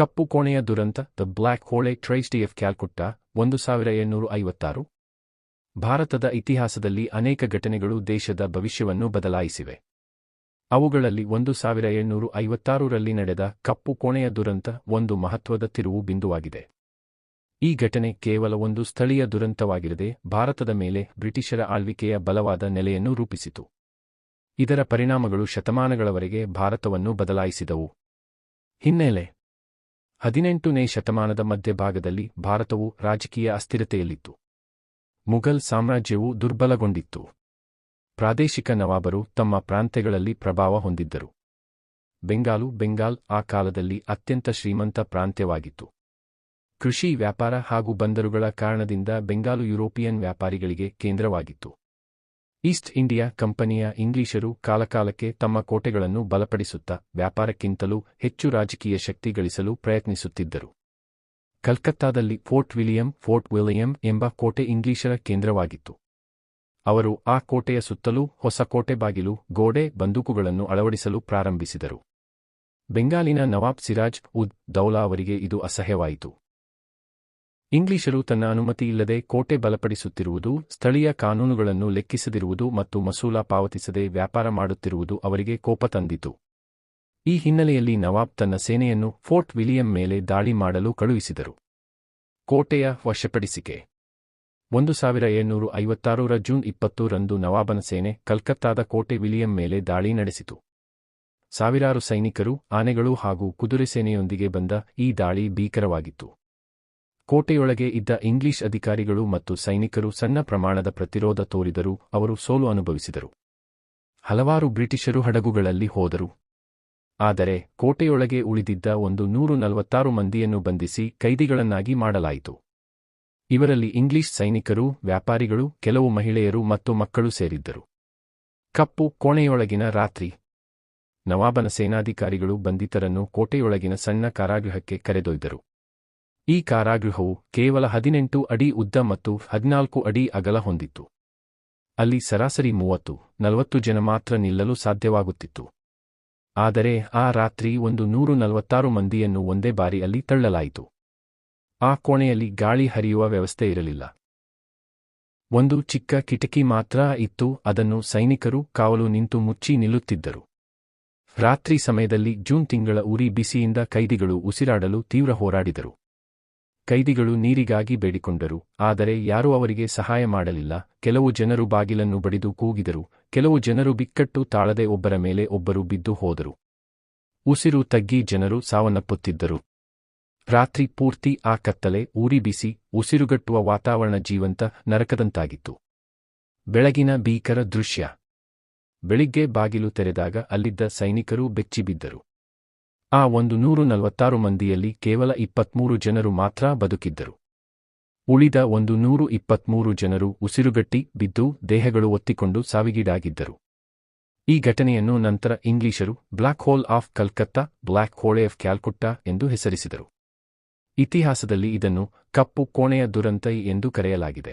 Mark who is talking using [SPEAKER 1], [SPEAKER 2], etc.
[SPEAKER 1] ಕಪ್ಪು ಕೋಣೆಯ ದುರಂತ, the black hole tragedy of Calcutta, ಒಂದು ಸಾವಿರ ಏಳ್ನೂರು ಐವತ್ತಾರು. ಭಾರತದ ಇತಿಹಾಸದಲ್ಲಿ ಅನೇಕ ಘಟನೆಗಳು ದೇಶದ ಭವಿಷ್ಯವನ್ನು ಬದಲಾಯಿಸಿವೆ. ಅವುಗಳಲ್ಲಿ ಒಂದು ಸಾವಿರ ಏಳ್ನೂರು ಐವತ್ತಾರರಲ್ಲಿ ನಡೆದ ಕಪ್ಪು ಕೋಣೆಯ ದುರಂತ ಒಂದು ಮಹತ್ವದ ತಿರುವು ಬಿಂದುವಾಗಿದೆ. ಈ ಘಟನೆ ಕೇವಲ ಒಂದು ಸ್ಥಳೀಯ ದುರಂತವಾಗಿರದೆ ಭಾರತದ ಮೇಲೆ ಬ್ರಿಟಿಷರ ಆಳ್ವಿಕೆಯ ಬಲವಾದ ನೆಲೆಯನ್ನು ರೂಪಿಸಿತು. ಇದರ ಪರಿಣಾಮಗಳು ಶತಮಾನಗಳವರೆಗೆ ಭಾರತವನ್ನು ಬದಲಾಯಿಸಿದವು. ಹಿನ್ನೆಲೆ ಹದಿನೆಂಟನೇ ಶತಮಾನದ ಮಧ್ಯಭಾಗದಲ್ಲಿ ಭಾರತವು ರಾಜಕೀಯ ಅಸ್ಥಿರತೆಯಲ್ಲಿತ್ತು. ಮುಘಲ್ ಸಾಮ್ರಾಜ್ಯವು ದುರ್ಬಲಗೊಂಡಿತ್ತು. ಪ್ರಾದೇಶಿಕ ನವಾಬರು ತಮ್ಮ ಪ್ರಾಂತ್ಯಗಳಲ್ಲಿ ಪ್ರಭಾವ ಹೊಂದಿದ್ದರು. ಬೆಂಗಾಲು ಬೆಂಗಾಲ್ ಆ ಕಾಲದಲ್ಲಿ ಅತ್ಯಂತ ಶ್ರೀಮಂತ ಪ್ರಾಂತ್ಯವಾಗಿತ್ತು. ಕೃಷಿ ವ್ಯಾಪಾರ ಹಾಗೂ ಬಂದರುಗಳ ಕಾರಣದಿಂದ ಬೆಂಗಾಲು ಯುರೋಪಿಯನ್ ವ್ಯಾಪಾರಿಗಳಿಗೆ ಕೇಂದ್ರವಾಗಿತ್ತು. ಈಸ್ಟ್ ಇಂಡಿಯಾ ಕಂಪನಿಯ ಇಂಗ್ಲಿಷರು ಕಾಲಕಾಲಕ್ಕೆ ತಮ್ಮ ಕೋಟೆಗಳನ್ನು ಬಲಪಡಿಸುತ್ತಾ ವ್ಯಾಪಾರಕ್ಕಿಂತಲೂ ಹೆಚ್ಚು ರಾಜಕೀಯ ಶಕ್ತಿ ಗಳಿಸಲು ಪ್ರಯತ್ನಿಸುತ್ತಿದ್ದರು. ಕಲ್ಕತ್ತಾದಲ್ಲಿ ಫೋರ್ಟ್ ವಿಲಿಯಂ ಫೋರ್ಟ್ ವಿಲಿಯಂ ಎಂಬ ಕೋಟೆ ಇಂಗ್ಲಿಷರ ಕೇಂದ್ರವಾಗಿತ್ತು. ಅವರು ಆ ಕೋಟೆಯ ಸುತ್ತಲೂ ಹೊಸ ಕೋಟೆ ಬಾಗಿಲು, ಗೋಡೆ, ಬಂದೂಕುಗಳನ್ನು ಅಳವಡಿಸಲು ಪ್ರಾರಂಭಿಸಿದರು. ಬೆಂಗಾಲಿನ ನವಾಬ್ ಸಿರಾಜ್ ಉದ್ ದೌಲಾ ಅವರಿಗೆ ಇದು ಅಸಹ್ಯವಾಯಿತು. ಇಂಗ್ಲಿಷರು ತನ್ನ ಅನುಮತಿಯಿಲ್ಲದೆ ಕೋಟೆ ಬಲಪಡಿಸುತ್ತಿರುವುದು, ಸ್ಥಳೀಯ ಕಾನೂನುಗಳನ್ನು ಲೆಕ್ಕಿಸದಿರುವುದು ಮತ್ತು ಮಸೂಲ ಪಾವತಿಸದೆ ವ್ಯಾಪಾರ ಮಾಡುತ್ತಿರುವುದು ಅವರಿಗೆ ಕೋಪ ತಂದಿತು. ಈ ಹಿನ್ನೆಲೆಯಲ್ಲಿ ನವಾಬ್ ತನ್ನ ಸೇನೆಯನ್ನು ಫೋರ್ಟ್ ವಿಲಿಯಂ ಮೇಲೆ ದಾಳಿ ಮಾಡಲು ಕಳುಹಿಸಿದರು. ಕೋಟೆಯ ವಶಪಡಿಸಿಕೆ. ಒಂದು ಸಾವಿರ ಏಳ್ನೂರು ಐವತ್ತಾರರ ಜೂನ್ ಇಪ್ಪತ್ತು ರಂದು ನವಾಬನ ಸೇನೆ ಕಲ್ಕತ್ತಾದ ಕೋಟೆ ವಿಲಿಯಂ ಮೇಲೆ ದಾಳಿ ನಡೆಸಿತು. ಸಾವಿರಾರು ಸೈನಿಕರು, ಆನೆಗಳು ಹಾಗೂ ಕುದುರೆ ಸೇನೆಯೊಂದಿಗೆ ಬಂದ ಈ ದಾಳಿ ಭೀಕರವಾಗಿತ್ತು. ಕೋಟೆಯೊಳಗೆ ಇದ್ದ ಇಂಗ್ಲಿಷ್ ಅಧಿಕಾರಿಗಳು ಮತ್ತು ಸೈನಿಕರು ಸಣ್ಣ ಪ್ರಮಾಣದ ಪ್ರತಿರೋಧ ತೋರಿದರೂ ಅವರು ಸೋಲು ಅನುಭವಿಸಿದರು. ಹಲವಾರು ಬ್ರಿಟಿಷರು ಹಡಗುಗಳಲ್ಲಿ ಹೋದರು. ಆದರೆ ಕೋಟೆಯೊಳಗೆ ಉಳಿದಿದ್ದ ಒಂದು ನೂರು ನಲವತ್ತಾರು ಮಂದಿಯನ್ನು ಬಂಧಿಸಿ ಕೈದಿಗಳನ್ನಾಗಿ ಮಾಡಲಾಯಿತು. ಇವರಲ್ಲಿ ಇಂಗ್ಲಿಷ್ ಸೈನಿಕರು, ವ್ಯಾಪಾರಿಗಳು, ಕೆಲವು ಮಹಿಳೆಯರು ಮತ್ತು ಮಕ್ಕಳು ಸೇರಿದ್ದರು. ಕಪ್ಪು ಕೋಣೆಯೊಳಗಿನ ರಾತ್ರಿ. ನವಾಬನ ಸೇನಾಧಿಕಾರಿಗಳು ಬಂಧಿತರನ್ನು ಕೋಟೆಯೊಳಗಿನ ಸಣ್ಣ ಕಾರಾಗೃಹಕ್ಕೆ ಕರೆದೊಯ್ದರು. ಈ ಕಾರಾಗೃಹವು ಕೇವಲ ಹದಿನೆಂಟು ಅಡಿ ಉದ್ದ ಮತ್ತು ಹದಿನಾಲ್ಕು ಅಡಿ ಅಗಲ ಹೊಂದಿತ್ತು. ಅಲ್ಲಿ ಸರಾಸರಿ ಮೂವತ್ತು, ನಲವತ್ತು ಜನ ಮಾತ್ರ ನಿಲ್ಲಲು ಸಾಧ್ಯವಾಗುತ್ತಿತ್ತು. ಆದರೆ ಆ ರಾತ್ರಿ ಒಂದು ನೂರು ನಲವತ್ತಾರು ಮಂದಿಯನ್ನು ಒಂದೇ ಬಾರಿ ಅಲ್ಲಿ ತಳ್ಳಲಾಯಿತು. ಆ ಕೋಣೆಯಲ್ಲಿ ಗಾಳಿ ಹರಿಯುವ ವ್ಯವಸ್ಥೆ ಇರಲಿಲ್ಲ. ಒಂದು ಚಿಕ್ಕ ಕಿಟಕಿ ಮಾತ್ರ ಇತ್ತು, ಅದನ್ನು ಸೈನಿಕರು ಕಾವಲು ನಿಂತು ಮುಚ್ಚಿ ನಿಲ್ಲುತ್ತಿದ್ದರು. ರಾತ್ರಿ ಸಮಯದಲ್ಲಿ ಜೂನ್ ತಿಂಗಳ ಉರಿ ಬಿಸಿಯಿಂದ ಕೈದಿಗಳು ಉಸಿರಾಡಲು ತೀವ್ರ ಹೋರಾಡಿದರು. ಕೈದಿಗಳು ನೀರಿಗಾಗಿ ಬೇಡಿಕೊಂಡರು, ಆದರೆ ಯಾರೂ ಅವರಿಗೆ ಸಹಾಯ ಮಾಡಲಿಲ್ಲ. ಕೆಲವು ಜನರು ಬಾಗಿಲನ್ನು ಬಡಿದು ಕೂಗಿದರು, ಕೆಲವು ಜನರು ಬಿಕ್ಕಟ್ಟು ತಾಳದೆ ಒಬ್ಬರ ಮೇಲೆ ಒಬ್ಬರು ಬಿದ್ದು ಹೋದರು. ಉಸಿರು ತಗ್ಗಿ ಜನರು ಸಾವನ್ನಪ್ಪುತ್ತಿದ್ದರು. ರಾತ್ರಿ ಪೂರ್ತಿ ಆ ಕತ್ತಲೆ ಊರಿ ಬಿಸಿ ಉಸಿರುಗಟ್ಟುವ ವಾತಾವರಣ ಜೀವಂತ, ನರಕದಂತಾಗಿತ್ತು. ಬೆಳಗಿನ ಭೀಕರ ದೃಶ್ಯ. ಬೆಳಿಗ್ಗೆ ಬಾಗಿಲು ತೆರೆದಾಗ ಅಲ್ಲಿದ್ದ ಸೈನಿಕರು ಬೆಚ್ಚಿಬಿದ್ದರು. ಆ ಒಂದು ನೂರು ನಲವತ್ತಾರು ಮಂದಿಯಲ್ಲಿ ಕೇವಲ ಇಪ್ಪತ್ಮೂರು ಜನರು ಮಾತ್ರ ಬದುಕಿದ್ದರು. ಉಳಿದ ಒಂದು ನೂರು ಇಪ್ಪತ್ಮೂರು ಜನರು ಉಸಿರುಗಟ್ಟಿ, ಬಿದ್ದು, ದೇಹಗಳು ಒತ್ತಿಕೊಂಡು ಸಾವಿಗೀಡಾಗಿದ್ದರು. ಈ ಘಟನೆಯನ್ನು ನಂತರ ಇಂಗ್ಲಿಷರು black hole of Calcutta black hole of Calcutta ಎಂದು ಹೆಸರಿಸಿದರು. ಇತಿಹಾಸದಲ್ಲಿ ಇದನ್ನು ಕಪ್ಪು ಕೋಣೆಯ ದುರಂತೈ ಎಂದು ಕರೆಯಲಾಗಿದೆ.